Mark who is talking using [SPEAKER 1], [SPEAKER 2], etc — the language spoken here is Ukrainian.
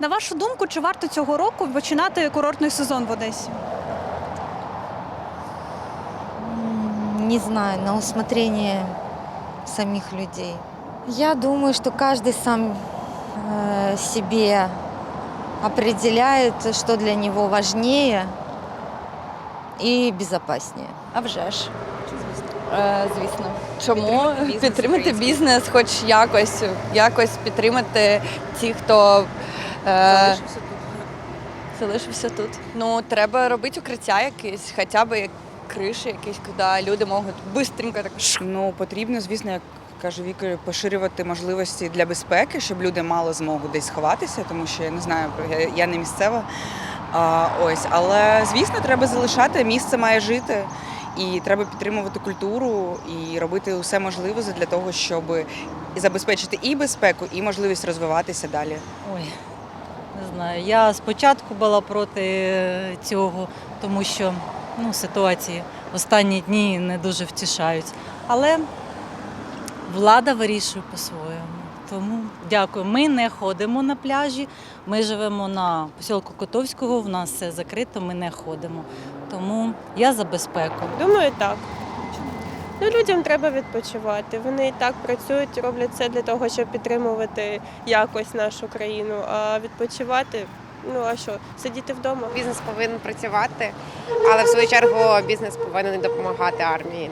[SPEAKER 1] На вашу думку, чи варто цього року починати курортний сезон в Одесі?
[SPEAKER 2] Не знаю, на усмотрение самих людей. Я думаю, что каждый сам э, себе определяет, что для него важнее и безопаснее.
[SPEAKER 3] А вже ж. Е, звісно. Чому підтримати бізнес, хоч якось, якось підтримати ті, хто е, залишився тут. Ну, треба робити укриття якесь, хоча б як криші якісь, куди люди можуть швидко так.
[SPEAKER 4] Ну потрібно, звісно, як каже Віка, поширювати можливості для безпеки, щоб люди мали змогу десь сховатися, тому що я не знаю, я, я не місцева. А, ось, але звісно, треба залишати місце має жити. І треба підтримувати культуру і робити усе можливе для того, щоб забезпечити і безпеку, і можливість розвиватися далі.
[SPEAKER 5] Ой, не знаю. Я спочатку була проти цього, тому що ну, ситуації останні дні не дуже втішають. Але влада вирішує по-своєму. Тому дякую. Ми не ходимо на пляжі. Ми живемо на посілку Котовського, в нас все закрито, ми не ходимо. Тому я за безпеку.
[SPEAKER 6] Думаю, так. Ну, людям треба відпочивати. Вони і так працюють, роблять все для того, щоб підтримувати якось нашу країну. А відпочивати, ну а що, сидіти вдома?
[SPEAKER 7] Бізнес повинен працювати, але в свою чергу бізнес повинен допомагати армії.